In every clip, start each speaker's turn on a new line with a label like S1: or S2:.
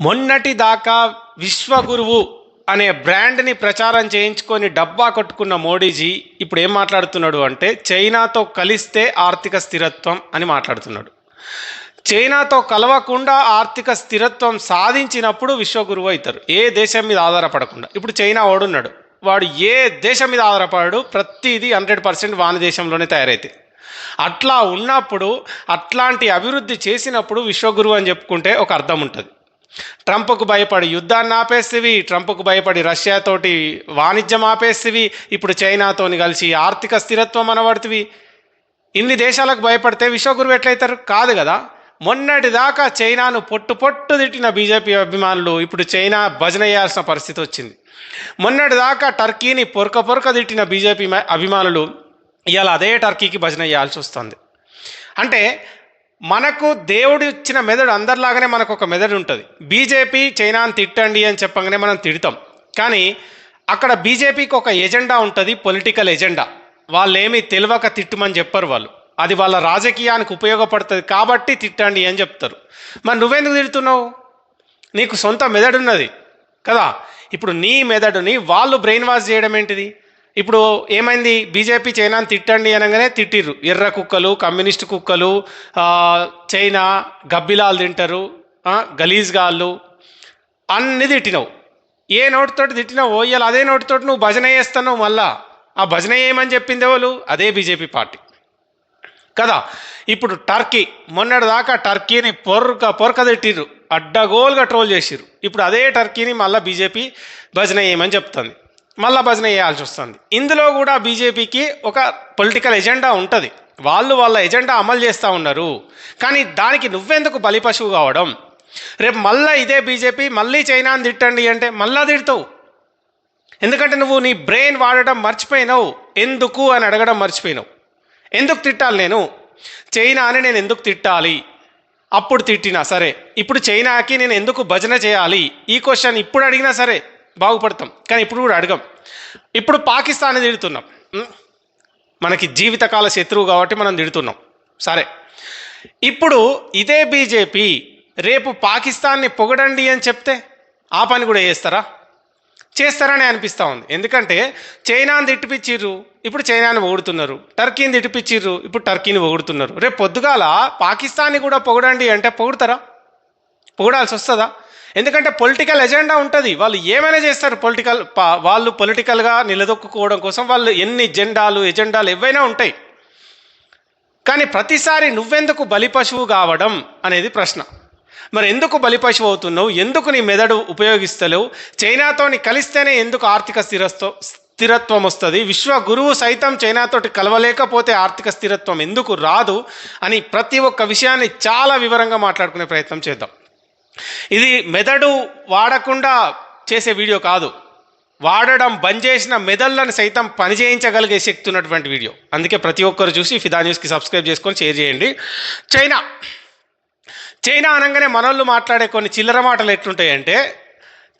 S1: మొన్నటి దాకా విశ్వగురువు అనే బ్రాండ్ని ప్రచారం చేయించుకొని డబ్బా కొట్టుకున్న మోడీజీ ఇప్పుడు ఏం మాట్లాడుతున్నాడు అంటే చైనాతో కలిస్తే ఆర్థిక స్థిరత్వం అని మాట్లాడుతున్నాడు. చైనాతో కలవకుండా ఆర్థిక స్థిరత్వం సాధించినప్పుడు విశ్వగురువు అవుతారు. ఏ దేశం మీద ఆధారపడకుండా. ఇప్పుడు చైనా ఓడున్నాడు వాడు ఏ దేశం మీద ఆధారపడాడు ప్రతిదీ హండ్రెడ్ పర్సెంట్ వాని దేశంలోనే తయారైతే. అట్లా ఉన్నప్పుడు అట్లాంటి అభివృద్ధి చేసినప్పుడు విశ్వగురువు అని చెప్పుకుంటే ఒక అర్థం ఉంటుంది. ట్రంప్కు భయపడి యుద్ధాన్ని ఆపేస్తేవి ట్రంప్కు భయపడి రష్యాతోటి వాణిజ్యం ఆపేస్తేవి ఇప్పుడు చైనాతోని కలిసి ఆర్థిక స్థిరత్వం అనబడుతుంది ఇన్ని దేశాలకు భయపడితే విశ్వగురువు ఎట్లయితారు? కాదు కదా. మొన్నటి దాకా చైనాను పొట్టు పొట్టు తిట్టిన బీజేపీ అభిమానులు ఇప్పుడు చైనా భజన చేయాల్సిన పరిస్థితి వచ్చింది. మొన్నటి దాకా టర్కీని పొరక పొరక తిట్టిన బీజేపీ అభిమానులు ఇవాళ అదే టర్కీకి భజన చేయాల్సి వస్తుంది. అంటే మనకు దేవుడు ఇచ్చిన మెదడు అందరిలాగానే మనకు ఒక మెదడు ఉంటుంది బీజేపీ చైనాను తిట్టండి అని చెప్పగానే మనం తిడతాం. కానీ అక్కడ బీజేపీకి ఒక ఎజెండా ఉంటుంది పొలిటికల్ ఎజెండా. వాళ్ళేమి తెలియక తిట్టుమని చెప్పరు వాళ్ళు. అది వాళ్ళ రాజకీయానికి ఉపయోగపడుతుంది కాబట్టి తిట్టండి అని చెప్తారు. మరి నువ్వెందుకు తిడుతున్నావు? నీకు సొంత మెదడు ఉన్నది కదా. ఇప్పుడు నీ మెదడుని వాళ్ళు బ్రెయిన్ వాష్ చేయడం ఏంటిది ఇప్పుడు ఏమైంది? బీజేపీ చైనాని తిట్టండి అనగానే తిట్టిర్రు. ఎర్ర కుక్కలు కమ్యూనిస్ట్ కుక్కలు చైనా గబ్బిలాలు తింటారు గలీజ్గాళ్ళు అన్ని తిట్టినావు. ఏ నోటితోటి తిట్టినావు ఇవాళ అదే నోటితోటి నువ్వు భజన చేస్తున్నావు మళ్ళా. ఆ భజన ఏమని చెప్పింది వాళ్ళు అదే బీజేపీ పార్టీ. కదా? ఇప్పుడు టర్కీ మొన్నటి దాకా టర్కీని పొరక పొరక తిట్టిర్రు. అడ్డగోలుగా ట్రోల్ చేసిర్రు. ఇప్పుడు అదే టర్కీని మళ్ళీ బీజేపీ భజన వేయమని చెప్తుంది? మళ్ళీ భజన చేయాల్సి వస్తుంది. ఇందులో కూడా బీజేపీకి ఒక పొలిటికల్ ఎజెండా ఉంటుంది. వాళ్ళు వాళ్ళ ఎజెండా అమలు చేస్తూ ఉన్నారు. కానీ దానికి నువ్వెందుకు బలిపశువు కావడం? రేపు మళ్ళీ ఇదే బీజేపీ మళ్ళీ చైనాని తిట్టండి అంటే మళ్ళా తిడతావు. ఎందుకంటే నువ్వు నీ బ్రెయిన్ వాడడం మర్చిపోయినావు. ఎందుకు అని అడగడం మర్చిపోయినావు. ఎందుకు తిట్టాలి నేను? చైనాని నేను ఎందుకు తిట్టాలి? అప్పుడు తిట్టినా సరే. ఇప్పుడు చైనాకి నేను ఎందుకు భజన చేయాలి? ఈ క్వశ్చన్ ఇప్పుడు అడిగినా సరే. బాగుపడతాం. కానీ ఇప్పుడు కూడా అడగం. ఇప్పుడు పాకిస్తాన్ తిడుతున్నాం. మనకి జీవితకాల శత్రువు కాబట్టి మనం తిడుతున్నాం. సరే. ఇప్పుడు ఇదే బీజేపీ రేపు పాకిస్తాన్ని పొగడండి అని చెప్తే ఆ పని కూడా చేస్తారా? చేస్తారని అనిపిస్తూ ఉంది. ఎందుకంటే చైనాని తిట్టిపిచ్చిర్రు ఇప్పుడు చైనాని పొగుడుతున్నారు. టర్కీని తిట్టిపిచ్చిర్రు ఇప్పుడు టర్కీని పొగుడుతున్నారు. రేపు పొద్దుగాల పాకిస్తాన్ని కూడా పొగడండి అంటే పొగుడతారా? పొగడాల్సి వస్తుందా? ఎందుకంటే పొలిటికల్ ఎజెండా ఉంటుంది. వాళ్ళు ఏమైనా చేస్తారు పొలిటికల్ వాళ్ళు పొలిటికల్గా నిలదొక్కుకోవడం కోసం వాళ్ళు ఎన్ని జెండాలు ఎజెండాలు ఏవైనా ఉంటాయి. కానీ ప్రతిసారి నువ్వెందుకు బలిపశువు కావడం అనేది ప్రశ్న. మరి ఎందుకు బలిపశువు అవుతున్నావు? ఎందుకు నీ మెదడు ఉపయోగిస్తలేవు? చైనాతోని కలిస్తేనే ఎందుకు ఆర్థిక స్థిరత్వం స్థిరత్వం వస్తుంది? విశ్వ గురువు సైతం చైనాతోటి కలవలేకపోతే ఆర్థిక స్థిరత్వం ఎందుకు రాదు? అని ప్రతి ఒక్క విషయాన్ని చాలా వివరంగా మాట్లాడుకునే ప్రయత్నం చేద్దాం. ఇది మెదడు వాడకుండా చేసే వీడియో కాదు. వాడడం బంద్ చేసిన మెదళ్ళను సైతం పనిచేయించగలిగే శక్తి ఉన్నటువంటి వీడియో. అందుకే ప్రతి ఒక్కరు చూసి ఫిదా న్యూస్కి సబ్స్క్రైబ్ చేసుకొని షేర్ చేయండి. చైనా. చైనా అనగానే మనోళ్ళు మాట్లాడే కొన్ని చిల్లర మాటలు ఎట్లుంటాయంటే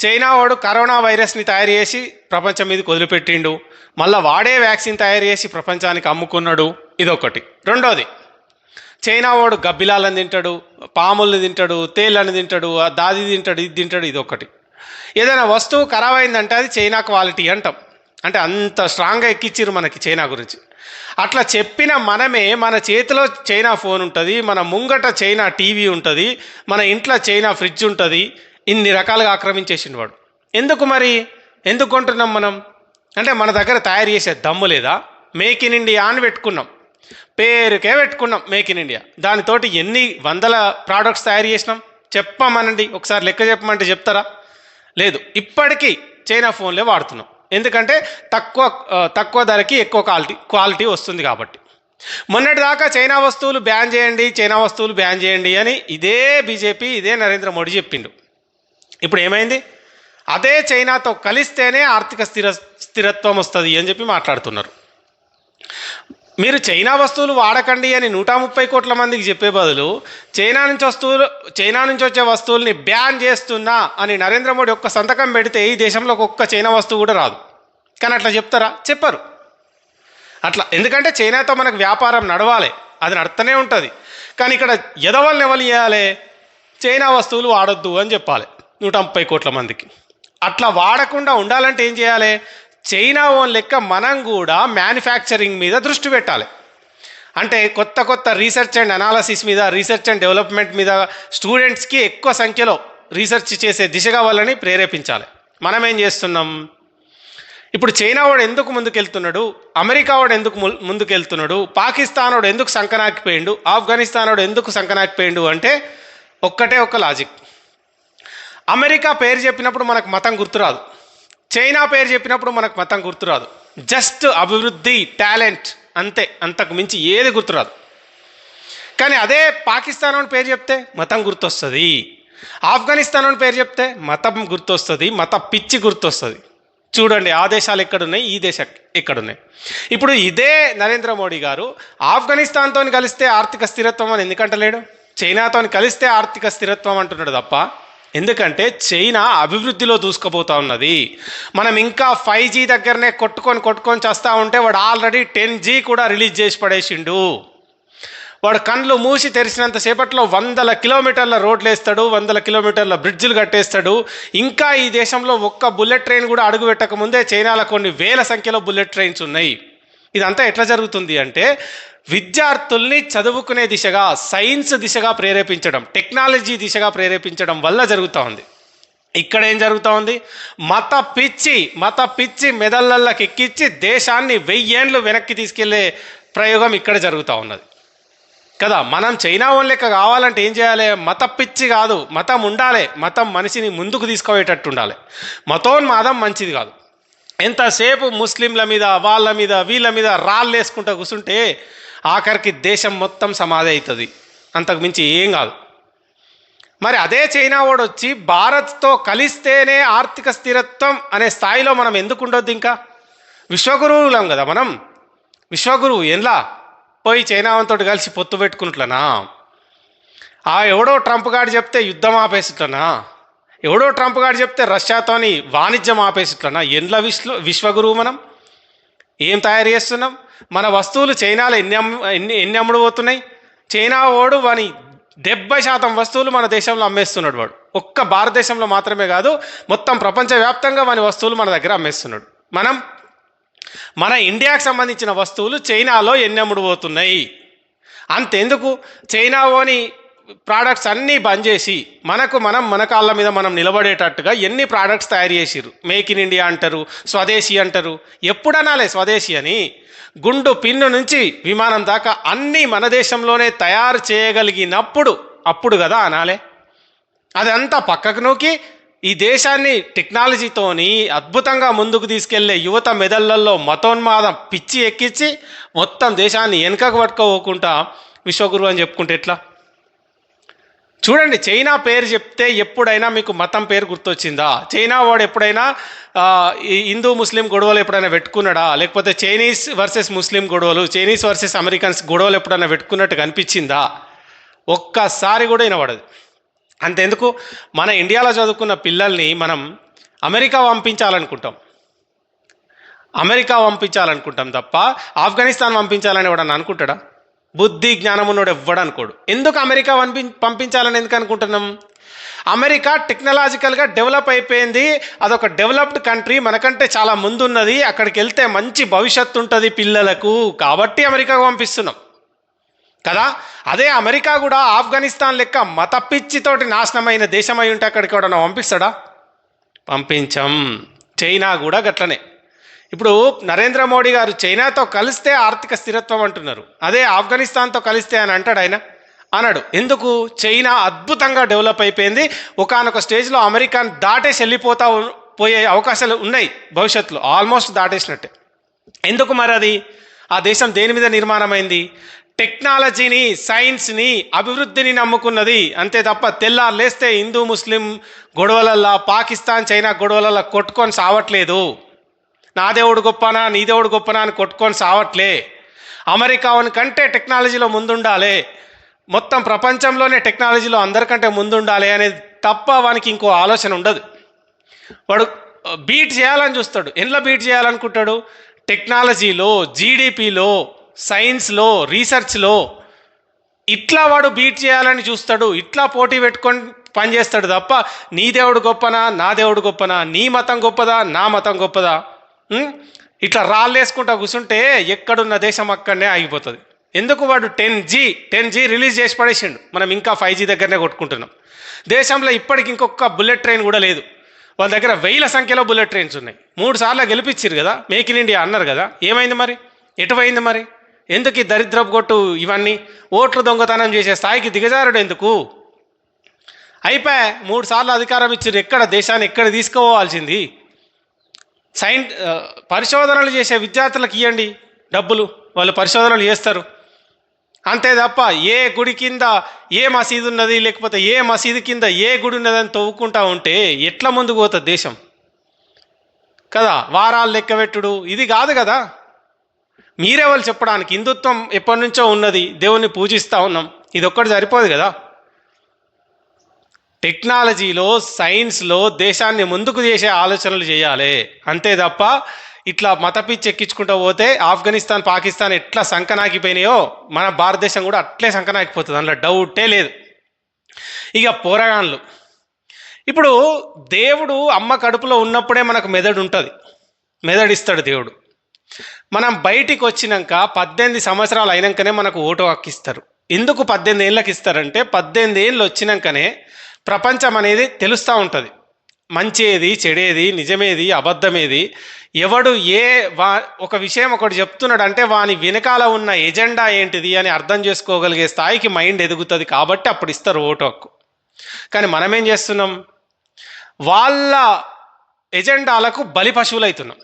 S1: చైనా వాడు కరోనా వైరస్ని తయారు చేసి ప్రపంచం మీదకి వదిలిపెట్టిండు. మళ్ళీ వాడే వ్యాక్సిన్ తయారు చేసి ప్రపంచానికి అమ్ముకున్నాడు. ఇదొకటి. రెండోది చైనా వాడు గబ్బిలాలను తింటాడు పాములను తింటాడు తేళ్ళని తింటాడు ఆ దాది తింటాడు ఇది తింటాడు ఇది ఒకటి ఏదైనా వస్తువు ఖరాబ్ అయిందంటే అది చైనా క్వాలిటీ అంటాం. అంటే అంత స్ట్రాంగ్గా ఎక్కిచ్చిర్రు మనకి చైనా గురించి. అట్లా చెప్పిన మనమే మన చేతిలో చైనా ఫోన్ ఉంటుంది మన ముంగట చైనా టీవీ ఉంటుంది మన ఇంట్లో చైనా ఫ్రిడ్జ్ ఉంటుంది ఇన్ని రకాలుగా ఆక్రమించేసిన వాడు. ఎందుకు మరి? ఎందుకు కొంటున్నాం మనం? అంటే మన దగ్గర తయారు చేసే దమ్ము లేదా? మేక్ ఇన్ ఇండియా అని పెట్టుకున్నాం. పేరుకే పెట్టుకున్నాం మేక్ ఇన్ ఇండియా. దానితోటి ఎన్ని వందల ప్రోడక్ట్స్ తయారు చేసినాం? చెప్పమనండి. ఒకసారి లెక్క చెప్పమంటే చెప్తారా? లేదు. ఇప్పటికీ చైనా ఫోన్లే వాడుతున్నాం. ఎందుకంటే తక్కువ తక్కువ ధరకి ఎక్కువ క్వాలిటీ క్వాలిటీ వస్తుంది కాబట్టి. మొన్నటి దాకా చైనా వస్తువులు బ్యాన్ చేయండి చైనా వస్తువులు బ్యాన్ చేయండి అని ఇదే బీజేపీ ఇదే నరేంద్ర మోడీ చెప్పిండు. ఇప్పుడు ఏమైంది? అదే చైనాతో కలిస్తేనే ఆర్థిక స్థిర స్థిరత్వం వస్తుంది అని చెప్పి మాట్లాడుతున్నారు. మీరు చైనా వస్తువులు వాడకండి అని నూట ముప్పై కోట్ల మందికి చెప్పే బదులు చైనా నుంచి వస్తువులు చైనా నుంచి వచ్చే వస్తువుల్ని బ్యాన్ చేస్తున్నా అని నరేంద్ర మోడీ ఒక్క సంతకం పెడితే ఈ దేశంలో ఒక్క చైనా వస్తువు కూడా రాదు. కానీ అట్లా చెప్తారా? చెప్పరు. అట్లా. ఎందుకంటే చైనాతో మనకు వ్యాపారం నడవాలి. అది నడుస్తూనే ఉంటుంది. కానీ ఇక్కడ ఎదవల్ని ఎవరు చేయాలి చైనా వస్తువులు వాడొద్దు అని చెప్పాలి నూట ముప్పై కోట్ల మందికి. అట్లా వాడకుండా ఉండాలంటే ఏం చేయాలి? చైనా ఓన్ లెక్క మనం కూడా మ్యానుఫ్యాక్చరింగ్ మీద దృష్టి పెట్టాలి. అంటే కొత్త కొత్త రీసెర్చ్ అండ్ అనాలసిస్ మీద రీసెర్చ్ అండ్ డెవలప్మెంట్ మీద స్టూడెంట్స్కి ఎక్కువ సంఖ్యలో రీసెర్చ్ చేసే దిశగా వాళ్ళని ప్రేరేపించాలి. మనం ఏం చేస్తున్నాం? ఇప్పుడు చైనా వాడు ఎందుకు ముందుకెళ్తున్నాడు? అమెరికా వాడు ఎందుకు ము- ముందుకెళ్తున్నాడు? పాకిస్తాన్ వాడు ఎందుకు సంకనాకిపోయిండు? ఆఫ్ఘనిస్తాన్ వాడు ఎందుకు సంకనాకిపోయిండు అంటే ఒక్కటే ఒక్క లాజిక్ అమెరికా పేరు చెప్పినప్పుడు మనకు మతం గుర్తురాదు. చైనా పేరు చెప్పినప్పుడు మనకు మతం గుర్తురాదు. జస్ట్ అభివృద్ధి టాలెంట్ అంతే. అంతకు మించి ఏది గుర్తురాదు. కానీ అదే పాకిస్తాన్ అని పేరు చెప్తే మతం గుర్తొస్తుంది. ఆఫ్ఘనిస్తాన్ అని పేరు చెప్తే మతం గుర్తొస్తుంది. మత పిచ్చి గుర్తొస్తుంది. చూడండి ఆ దేశాలు ఎక్కడున్నాయి? ఈ దేశం ఎక్కడున్నాయి? ఇప్పుడు ఇదే నరేంద్ర మోడీ గారు ఆఫ్ఘనిస్తాన్తో కలిస్తే ఆర్థిక స్థిరత్వం అని ఎందుకంటలేడు? చైనాతో కలిస్తే ఆర్థిక స్థిరత్వం అంటున్నాడు తప్ప ఎందుకంటే చైనా అభివృద్ధిలో దూసుకుపోతా ఉన్నది. మనం ఇంకా ఫైవ్ జీ దగ్గరనే కొట్టుకొని కొట్టుకొని చేస్తూ ఉంటే వాడు ఆల్రెడీ టెన్ జీ కూడా రిలీజ్ చేసి పడేసిండు. వాడు కండ్లు మూసి తెరిచినంతసేపట్లో వందల కిలోమీటర్ల రోడ్లు వేస్తాడు వందల కిలోమీటర్ల బ్రిడ్జిలు కట్టేస్తాడు. ఇంకా ఈ దేశంలో ఒక్క బుల్లెట్ ట్రైన్ కూడా అడుగు పెట్టక ముందే చైనాలో కొన్ని వేల సంఖ్యలో బుల్లెట్ ట్రైన్స్ ఉన్నాయి. ఇదంతా ఎట్లా జరుగుతుంది అంటే విద్యార్థుల్ని చదువుకునే దిశగా సైన్స్ దిశగా ప్రేరేపించడం టెక్నాలజీ దిశగా ప్రేరేపించడం వల్ల జరుగుతూ ఉంది. ఇక్కడ ఏం జరుగుతూ ఉంది? మత పిచ్చి మత పిచ్చి మెదళ్ళకి ఎక్కించి దేశాన్ని వెయ్యేండ్లు వెనక్కి తీసుకెళ్ళే ప్రయోగం ఇక్కడ జరుగుతూ ఉన్నది. కదా మనం చైనా ఓన్ లెక్క కావాలంటే ఏం చేయాలి? మత పిచ్చి కాదు మతం ఉండాలి మతం మనిషిని ముందుకు తీసుకుపోయేటట్టు ఉండాలి మతోన్మాదం మంచిది కాదు. ఎంతసేపు ముస్లింల మీద వాళ్ళ మీద వీళ్ళ మీద రాళ్ళు వేసుకుంటూ కూర్చుంటే ఆఖరికి దేశం మొత్తం సమాధి అవుతుంది అంతకు మించి ఏం కాదు. మరి అదే చైనా వాడు వచ్చి భారత్తో కలిస్తేనే ఆర్థిక స్థిరత్వం అనే స్థాయిలో మనం ఎందుకు ఉండొద్దు ఇంకా? విశ్వగురువులం కదా మనం. విశ్వగురువు ఏంలా పోయి చైనావంతో కలిసి పొత్తు పెట్టుకుంటున్నానా ఆ ఎవడో ట్రంప్ గారు చెప్తే యుద్ధం ఆపేసిట్లనా? ఎవడో ట్రంప్ గారు చెప్తే రష్యాతోని వాణిజ్యం ఆపేసిట్లన్నా ఎండ్ల విశ్వ విశ్వగురువు మనం. ఏం తయారు చేస్తున్నాం? మన వస్తువులు చైనాలో ఎన్ని ఎన్ని ఎన్ని అమ్ముడు పోతున్నాయి? చైనా వాడు వాని డెబ్బై శాతం వస్తువులు మన దేశంలో అమ్మేస్తున్నాడు వాడు. ఒక్క భారతదేశంలో మాత్రమే కాదు మొత్తం ప్రపంచవ్యాప్తంగా వాని వస్తువులు మన దగ్గర అమ్మేస్తున్నాడు. మనం మన ఇండియాకు సంబంధించిన వస్తువులు చైనాలో ఎన్ని అమ్ముడు పోతున్నాయి? అంతెందుకు? చైనాలోని ప్రోడక్ట్స్ అన్నీ బంద్ చేసి మనకు మనం మన కాళ్ళ మీద మనం నిలబడేటట్టుగా ఎన్ని ప్రోడక్ట్స్ తయారు చేసిరు మేక్ ఇన్ ఇండియా అంటారు స్వదేశీ అంటారు. ఎప్పుడనాలే స్వదేశీ అని గుండు పిన్ను నుంచి విమానం దాకా అన్నీ మన దేశంలోనే తయారు చేయగలిగినప్పుడు అప్పుడు కదా అనాలే? అదంతా పక్కకు నూకి ఈ దేశాన్ని టెక్నాలజీతోని అద్భుతంగా ముందుకు తీసుకెళ్ళే యువత మెదళ్ళలో మతోన్మాదం పిచ్చి ఎక్కించి మొత్తం దేశాన్ని వెనుకకు పట్టుకోకుండా విశ్వగురు అని చెప్పుకుంటే ఎట్లా? చూడండి చైనా పేరు చెప్తే ఎప్పుడైనా మీకు మతం పేరు గుర్తొచ్చిందా? చైనా వాడు ఎప్పుడైనా హిందూ ముస్లిం గొడవలు ఎప్పుడైనా పెట్టుకున్నాడా? లేకపోతే చైనీస్ వర్సెస్ ముస్లిం గొడవలు చైనీస్ వర్సెస్ అమెరికన్స్ గొడవలు ఎప్పుడైనా పెట్టుకున్నట్టు కనిపించిందా? ఒక్కసారి కూడా వినబడదు. అంతెందుకు? మన ఇండియాలో చదువుకున్న పిల్లల్ని మనం అమెరికా పంపించాలనుకుంటాం. అమెరికా పంపించాలనుకుంటాం తప్ప ఆఫ్ఘనిస్తాన్ పంపించాలని ఎవడన్నా అనుకుంటాడా? బుద్ధి జ్ఞానం ఉన్నోడు ఎవ్వడు అనుకోడు. ఎందుకు అమెరికా పంపి పంపించాలని ఎందుకు అనుకుంటున్నాం? అమెరికా టెక్నాలజికల్గా డెవలప్ అయిపోయింది. అదొక డెవలప్డ్ కంట్రీ. మనకంటే చాలా ముందున్నది. అక్కడికి వెళ్తే మంచి భవిష్యత్తు ఉంటుంది పిల్లలకు. కాబట్టి అమెరికాకు పంపిస్తున్నాం. కదా? అదే అమెరికా కూడా ఆఫ్ఘనిస్తాన్ లెక్క మత పిచ్చితోటి నాశనమైన దేశం అయి ఉంటే అక్కడికి ఎవడన్నా పంపిస్తాడా? పంపించం. చైనా కూడా గట్లనే. ఇప్పుడు నరేంద్ర మోడీ గారు చైనాతో కలిస్తే ఆర్థిక స్థిరత్వం అంటున్నారు. అదే ఆఫ్ఘనిస్తాన్తో కలిస్తే అని అంటాడు ఆయన. అన్నాడు ఎందుకు? చైనా అద్భుతంగా డెవలప్ అయిపోయింది. ఒకనొక స్టేజ్లో అమెరికాను దాటేసి వెళ్ళిపోతా పోయే అవకాశాలు ఉన్నాయి భవిష్యత్తులో. ఆల్మోస్ట్ దాటేసినట్టే. ఎందుకు మరి అది? ఆ దేశం దేని మీద నిర్మాణమైంది? టెక్నాలజీని సైన్స్ని అభివృద్ధిని నమ్ముకున్నది. అంతే తప్ప తెల్లారు లేస్తే హిందూ ముస్లిం గొడవలల్లా పాకిస్తాన్ చైనా గొడవలల్లా కొట్టుకొని సావట్లేదు. నా దేవుడు గొప్పనా నీ దేవుడు గొప్పనా అని కొట్టుకొని సావట్లే. అమెరికా వాని కంటే టెక్నాలజీలో ముందుండాలి. మొత్తం ప్రపంచంలోనే టెక్నాలజీలో అందరికంటే ముందుండాలి అనేది తప్ప వానికి ఇంకో ఆలోచన ఉండదు. వాడు బీట్ చేయాలని చూస్తాడు. ఎందులో బీట్ చేయాలనుకుంటాడు? టెక్నాలజీలో జీడిపిలో సైన్స్లో రీసెర్చ్లో. ఇట్లా వాడు బీట్ చేయాలని చూస్తాడు. ఇట్లా పోటీ పెట్టుకొని పనిచేస్తాడు తప్ప నీ దేవుడు గొప్పనా నా దేవుడు గొప్పనా నీ మతం గొప్పదా నా మతం గొప్పదా? ఇట్లా రాళ్ళేసుకుంటా కూర్చుంటే ఎక్కడున్న దేశం అక్కడనే ఆగిపోతుంది. ఎందుకు వాడు ten G ten G release చేసి పడేసిండు. మనం ఇంకా ఫైవ్ జీ దగ్గరనే కొట్టుకుంటున్నాం. దేశంలో ఇప్పటికి ఇంకొక బుల్లెట్ ట్రైన్ కూడా లేదు. వాళ్ళ దగ్గర వేల సంఖ్యలో బుల్లెట్ ట్రైన్స్ ఉన్నాయి. మూడు సార్లు గెలిపించారు కదా మేక్ ఇన్ ఇండియా అన్నారు కదా. ఏమైంది మరి? ఎటువైంది మరి? ఎందుకు ఈ దరిద్రపు కొట్టు ఇవన్నీ? ఓట్లు దొంగతనం చేసే స్థాయికి దిగజారుడు ఎందుకు? అయిపోయా మూడు సార్లు అధికారం ఇచ్చారు ఎక్కడ దేశాన్ని ఎక్కడ తీసుకోవాల్సింది సైన్ పరిశోధనలు చేసే విద్యార్థులకు ఇవ్వండి డబ్బులు. వాళ్ళు పరిశోధనలు చేస్తారు. అంతే తప్ప ఏ గుడి కింద ఏ మసీదు ఉన్నది లేకపోతే ఏ మసీదు కింద ఏ గుడి ఉన్నదని తవ్వుకుంటా ఉంటే ఎట్లా ముందుకు పోతుంది దేశం? కదా వారాలు లెక్కబెట్టుడు ఇది కాదు కదా. మీరే వాళ్ళు చెప్పడానికి హిందుత్వం ఎప్పటి నుంచో ఉన్నది. దేవుణ్ణి పూజిస్తూ ఉన్నాం. ఇది ఒక్కటి సరిపోదు కదా. టెక్నాలజీలో సైన్స్లో దేశాన్ని ముందుకు చేసే ఆలోచనలు చేయాలి. అంతే తప్ప ఇట్లా మతపిచ్చి ఎక్కించుకుంటూ పోతే ఆఫ్ఘనిస్తాన్ పాకిస్తాన్ ఎట్లా సంకనాకిపోయినాయో మన భారతదేశం కూడా అట్లే సంకనాకిపోతుంది. అందులో డౌటే లేదు. ఇక పోరగాన్లు ఇప్పుడు దేవుడు అమ్మ కడుపులో ఉన్నప్పుడే మనకు మెదడు ఉంటుంది. మెదడు ఇస్తాడు దేవుడు. మనం బయటికి వచ్చినాక పద్దెనిమిది సంవత్సరాలు అయినాకనే మనకు ఓటు హక్కు ఇస్తారు. ఎందుకు పద్దెనిమిది ఏళ్ళకి ఇస్తారంటే పద్దెనిమిది ఏళ్ళు వచ్చినాకనే ప్రపంచం అనేది తెలుస్తూ ఉంటుంది. మంచేది చెడేది నిజమేది అబద్ధమేది. ఎవడు ఏ వా ఒక విషయం ఒకటి చెప్తున్నాడు అంటే వాని వెనకాల ఉన్న ఎజెండా ఏంటిది అని అర్థం చేసుకోగలిగే స్థాయికి మైండ్ ఎదుగుతుంది కాబట్టి అప్పుడు ఇస్తారు ఓటు హక్కు. కానీ మనమేం చేస్తున్నాం? వాళ్ళ ఎజెండాలకు బలి పశువులవుతున్నాం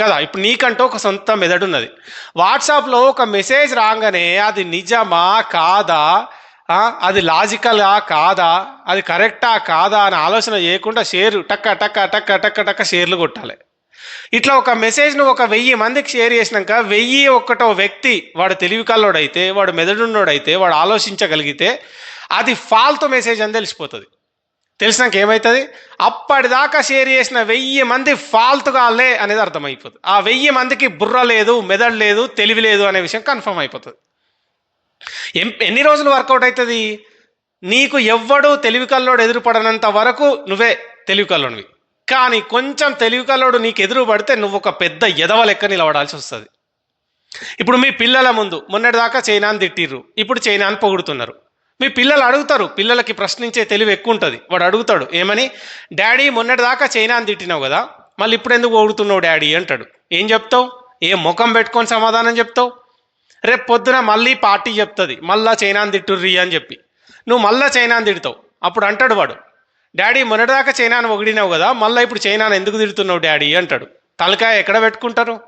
S1: కదా ఇప్పుడు నీకంటూ ఒక సొంత మెదడు ఉన్నది వాట్సాప్లో ఒక మెసేజ్ రాగానే అది నిజమా కాదా? అది లాజికలా కాదా? అది కరెక్టా కాదా అని ఆలోచన చేయకుండా షేర్ టక్క టక్క టక్క టక్క టక్క షేర్లు కొట్టాలి. ఇట్లా ఒక మెసేజ్ను ఒక వెయ్యి మందికి షేర్ చేసినాక వెయ్యి ఒకటో వ్యక్తి వాడు తెలివి కల్లోడైతే వాడు మెదడున్నోడైతే వాడు ఆలోచించగలిగితే అది ఫాల్తు మెసేజ్ అని తెలిసిపోతుంది. తెలిసినాక ఏమవుతుంది అప్పటిదాకా షేర్ చేసిన వెయ్యి మంది ఫాల్తుగాలే అనేది అర్థమైపోతుంది. ఆ వెయ్యి మందికి బుర్ర లేదు మెదడు లేదు తెలివి లేదు అనే విషయం కన్ఫర్మ్ అయిపోతుంది. ఎన్ని రోజులు వర్కౌట్ అవుతుంది నీకు ఎవ్వడు తెలివి కల్లోడు ఎదురుపడనంత వరకు నువ్వే తెలివి కల్లోనివి కానీ కొంచెం తెలివి కల్లోడు నీకు ఎదురు పడితే నువ్వు ఒక పెద్ద ఎదవ లెక్క నిలబడాల్సి వస్తుంది. ఇప్పుడు మీ పిల్లల ముందు మొన్నటిదాకా చైనాని తిట్టిర్రు. ఇప్పుడు చైనాని పొగుడుతున్నారు. మీ పిల్లలు అడుగుతారు పిల్లలకి ప్రశ్నించే తెలివి ఎక్కువ ఉంటుంది. వాడు అడుగుతాడు ఏమని? డాడీ మొన్నటిదాకా చైనాని తిట్టినావు కదా మళ్ళీ ఇప్పుడు ఎందుకు పొగుడుతున్నావు డాడీ? అంటాడు. ఏం చెప్తావు? ఏ ముఖం పెట్టుకొని సమాధానం చెప్తావు? రేపు పొద్దున మళ్ళీ పార్టీ చెప్తుంది మళ్ళా చైనాని తిట్టుర్రి అని చెప్పి. నువ్వు మళ్ళా చైనాని తిడతావు. అప్పుడు అంటాడు వాడు డాడీ మొన్నటిదాకా చైనాను ఒగిడినావు కదా మళ్ళీ ఇప్పుడు చైనాను ఎందుకు తిడుతున్నావు డాడీ? అంటాడు. తలకాయ ఎక్కడ పెట్టుకుంటారు?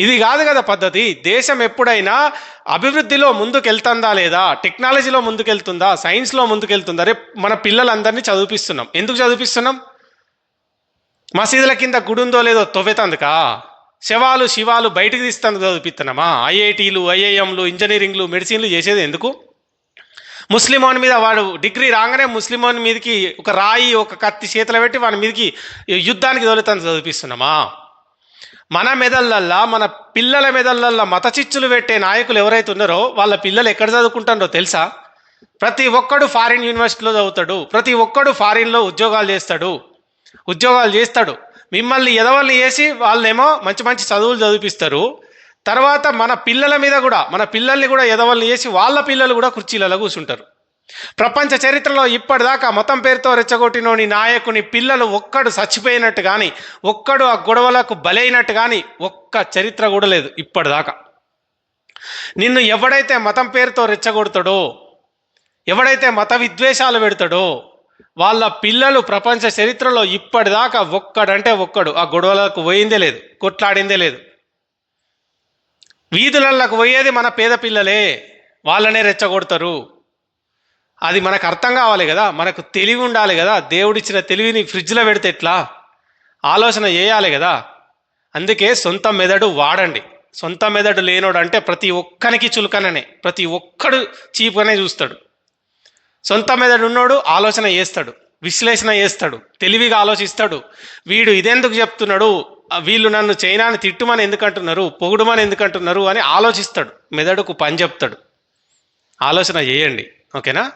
S1: ఇది కాదు కదా పద్ధతి. దేశం ఎప్పుడైనా అభివృద్ధిలో ముందుకు వెళ్తుందా లేదా టెక్నాలజీలో ముందుకు వెళ్తుందా సైన్స్లో ముందుకు వెళ్తుందా రేపు మన పిల్లలందరినీ చదివిపిస్తున్నాం. ఎందుకు చదివిపిస్తున్నాం? మసీదుల కింద గుడి ఉందో లేదో తొవ్వెతందుకా? శవాలు శివాలు బయటకు తీస్తాను చదివిస్తున్నామా ఐఐటీలు ఐఐఎంలు ఇంజనీరింగ్లు మెడిసిన్లు చేసేది ఎందుకు? ముస్లిమోని మీద వాడు డిగ్రీ రాగానే ముస్లిమోని మీదకి ఒక రాయి ఒక కత్తి చేతిలో పెట్టి వాని మీదకి యుద్ధానికి తోలుతాను చదివిస్తున్నామా మన మెదళ్ళల్లా మన పిల్లల మెదళ్ళల్లా మత చిచ్చులు పెట్టే నాయకులు ఎవరైతే ఉన్నారో వాళ్ళ పిల్లలు ఎక్కడ చదువుకుంటారో తెలుసా? ప్రతి ఒక్కడు ఫారిన్ యూనివర్సిటీలో చదువుతాడు ప్రతి ఒక్కడు ఫారిన్లో ఉద్యోగాలు చేస్తాడు ఉద్యోగాలు చేస్తాడు. మిమ్మల్ని ఎదవల్ని వేసి వాళ్ళేమో మంచి మంచి చదువులు చదివిపిస్తారు. తర్వాత మన పిల్లల మీద కూడా మన పిల్లల్ని కూడా ఎదవల్ని వేసి వాళ్ళ పిల్లలు కూడా కుర్చీలలో కూర్చుంటారు. ప్రపంచ చరిత్రలో ఇప్పటిదాకా మతం పేరుతో రెచ్చగొట్టినోని నాయకుని పిల్లలు ఒక్కడు చచ్చిపోయినట్టు కానీ ఒక్కడు ఆ గొడవలకు బలైనట్టు కానీ ఒక్క చరిత్ర కూడా లేదు ఇప్పటిదాకా. నిన్ను ఎవడైతే మతం పేరుతో రెచ్చగొడతాడో ఎవడైతే మత విద్వేషాలు పెడతాడో వాళ్ళ పిల్లలు ప్రపంచ చరిత్రలో ఇప్పటిదాకా ఒక్కడంటే ఒక్కడు. ఆ గొడవలకు పోయిందే లేదు కొట్లాడిందే లేదు. వీధులకు పోయేది మన పేద పిల్లలే. వాళ్ళనే రెచ్చగొడతారు. అది మనకు అర్థం కావాలి కదా మనకు తెలివి ఉండాలి కదా. దేవుడిచ్చిన తెలివిని ఫ్రిడ్జ్లో పెడితే ఎట్లా? ఆలోచన చేయాలి కదా. అందుకే సొంత మెదడు వాడండి. సొంత మెదడు లేనోడు అంటే ప్రతి ఒక్కనికి చులకననే ప్రతి ఒక్కడు చీపుగానే చూస్తాడు. సొంత మెదడు ఉన్నోడు ఆలోచన చేస్తాడు విశ్లేషణ చేస్తాడు తెలివిగా ఆలోచిస్తాడు. వీడు ఇదెందుకు చెప్తున్నాడు? వీళ్ళు నన్ను చైనాని తిట్టుమని ఎందుకు అంటున్నారు పొగుడుమని ఎందుకు అంటున్నారు అని ఆలోచిస్తాడు. మెదడుకు పని చెప్తాడు. ఆలోచన చేయండి. ఓకేనా?